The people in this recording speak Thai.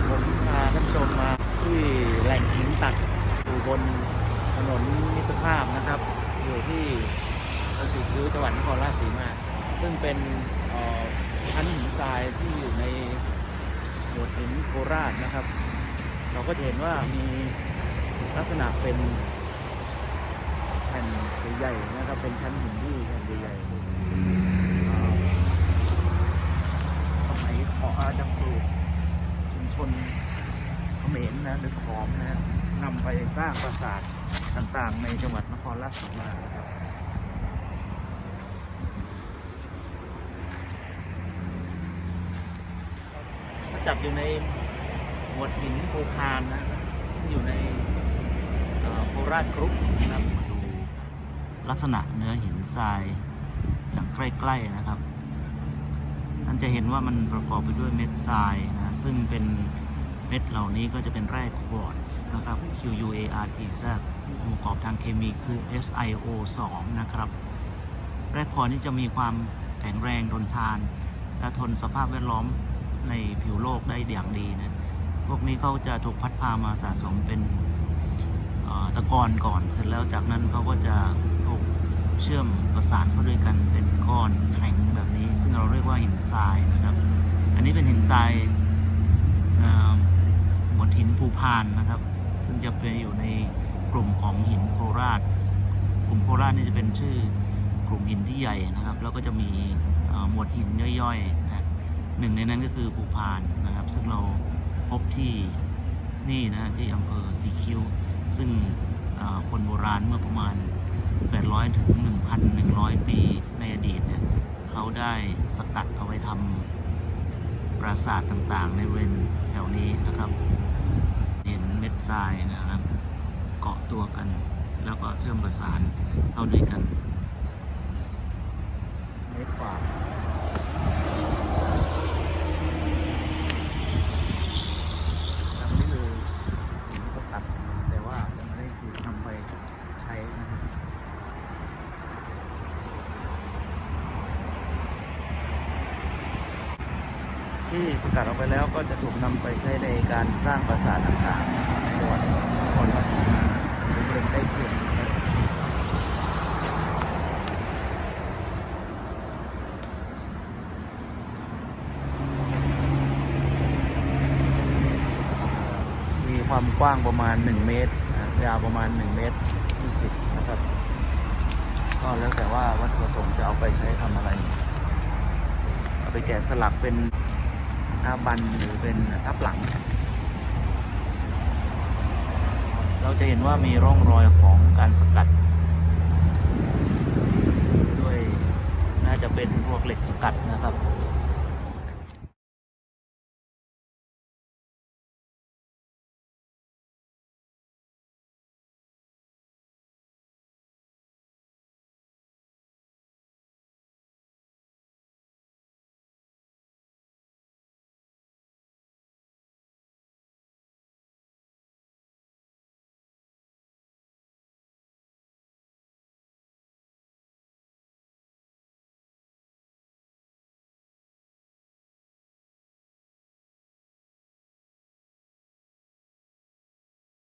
้ผมพาท่านชมมาที่แหล่งหินตัดอยู่บนถนนมิตรภาพนะครับ อยู่ที่อำเภอศรีคิ้วจังหวัดนครราชสีมา ซึ่งเป็นชั้นหินทรายที่อยู่ในโขดหินโคราชนะครับ เราก็เห็นว่ามีลักษณะเป็นแผ่นใหญ่ๆนะครับ เป็นชั้นหินที่แผ่นใหญ่ๆ ชุมชนเขมรนะหรือขอมนะนำไปสร้างปราสาทต่างๆ ในจังหวัดนครราชสีมาครับจับอยู่ในหมวดหินโพคานนะซึ่งอยู่ในโคราชกรุ๊ปนะครับมาดูลักษณะเนื้อหินทรายอย่างใกล้ ๆ นะครับ จะเห็นว่ามันประกอบไปด้วยเม็ดทรายนะซึ่งเป็นเม็ดเหล่านี้ก็จะเป็นแร่ควอตซ์นะครับ QUARTZ องค์ประกอบทางเคมีคือ SiO 2 นะครับ แร่ควอตซ์นี่จะมีความแข็งแรงทนทาน และทนสภาพแวดล้อมในผิวโลกได้อย่างดีนะพวกนี้เขาจะถูกพัดพามาสะสมเป็นตะกอนก่อน เสร็จแล้วจากนั้นเขาก็จะ เชื่อมประสานเข้าด้วยกันเป็นก้อนแข็งแบบนี้ ซึ่งเราเรียกว่าหินทรายนะครับ อันนี้เป็นหินทรายหมวดหินภูพานนะครับ ซึ่งจะเป็นอยู่ในกลุ่มของหินโคราช กลุ่มโคราชนี่จะเป็นชื่อกลุ่มหินที่ใหญ่นะครับ แล้วก็จะมีหมวดหินย่อยๆนะหนึ่งในนั้นก็คือภูพานนะครับ ซึ่งเราพบที่นี่นะที่อำเภอสีคิ้ว ซึ่งคนโบราณเมื่อประมาณ 800 ถึง 1,100 ปีในอดีตเนี่ยเขาได้สกัดเอาไว้ทำปราสาทต่างๆ ในเวนแถวนี้นะครับ เห็นเม็ดทรายนะครับ เกาะตัวกัน แล้วก็เชื่อมประสานเข้าด้วยกัน เม็ดกว่าครับนี่คือสิ่งที่เขาตัด แต่ว่ายังไม่ได้ถูกนำไปใช้นะครับ ที่สกัดออกไปแล้วก็จะถูกนำไปใช้ในการสร้างปราสาทต่างๆในจังหวัดนครราชสีมาหรือบริเวณใกล้เคียงนมีความกว้างประมาณ 1 เมตร ยาวประมาณ 1 เมตร 20 นะครับ ก็แล้วแต่ว่าวัตถุประสงค์จะเอาไปใช้ทำอะไร เอาไปแกะสลักเป็น ท้าบันหรือเป็นทับหลัง เราจะเห็นว่ามีร่องรอยของการสกัด ด้วยน่าจะเป็นพวกเหล็กสกัดนะครับ